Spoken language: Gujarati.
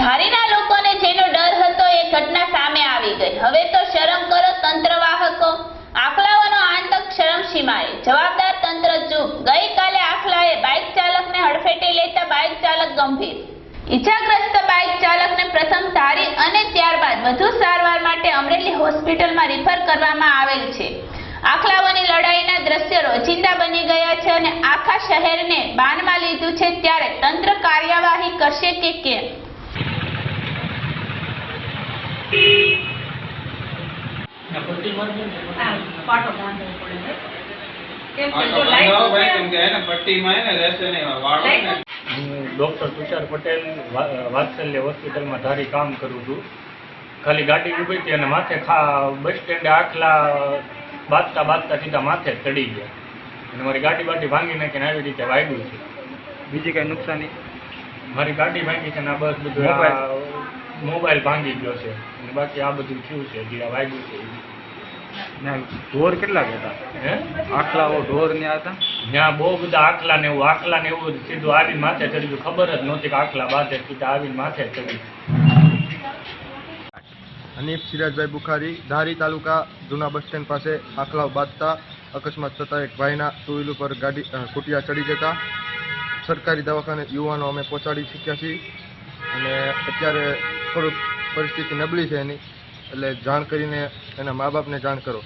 ધારીના લોકોને જેનો ડર હતો એ ઘટના સામે આવી ગઈ. હવે તો શરમ કરો તંત્રવાહકો. આખલાઓનો આતંક શરમસીમાએ જવાબદાર તંત્ર ચૂપ. ગઈકાલે આખલાએ બાઇક ચાલકને હડફેટે લેતા બાઇક ચાલક ગંભીર. ઈજાગ્રસ્ત બાઇક ચાલકને પ્રથમ ધારી અને ત્યારબાદ વધુ સારવાર માટે અમરેલી હોસ્પિટલમાં રિફર કરવામાં આવેલ છે. આખલાઓની લડાઈના દ્રશ્ય રોજિંદા બની ગયા છે અને આખા શહેરને બાનમાં લીધું છે ત્યારે તંત્ર કાર્યવાહી કરશે કે કેમ હા, પાટો બાંધવો પડે કેમ કે જો લાઈટ બંધાવો ભાઈ, છે, કેમ કે એને પટ્ટીમાં એને રહેશે નહીં, વાળો ને. લાઈટ હું ડૉક્ટર તુષાર પટેલ વાત્સલ્ય હોસ્પિટલમાં ધારી કામ કરું છું. ખાલી ગાડી ઊભી હતી અને માથે ખા બસ સ્ટેન્ડે આખલા બાંધતા બાંધતા સીધા માથે જ ચડી ગયા. અને મારી ગાડી બાટી ભાંગી નાખીને આવી રીતે વાગ્યું છે. બીજી કઈ નુકસાની? મારી ગાડી ભાંગી છે ને આ બસ બધું મોબાઈલ? ભાંગી ગયો છે. અને બાકી આ બધું થયું છે જે આ વાગ્યું છે. ઢોર કેટલા હતા? હે? આખલાઓ ઢોર ને હતા? ત્યાં બહુ બધા આખલા ને એવું આખલા ને એવું સીધું આવીને માથે ચડ્યું. ખબર જ નહોતી કે આખલા બાંધે સીધા આવીને માથે ચડ્યું. હનીફ સિરાજભાઈ બુખારી ધારી તાલુકા જૂના બસ સ્ટેન્ડ પાસે આખલાઓ બાંધતા અકસ્માત થતાં એક ભાઈના ટુ વ્હીલ ઉપર ગાડી કુટિયા ચડી જતા. સરકારી દવાખાને યુવાનો અમે પહોંચાડી શક્યા છીએ. અને અત્યારે થોડુંક પરિસ્થિતિ નબળી છે એની. એટલે જાણ કરીને એના મા બાપને જાણ કરો.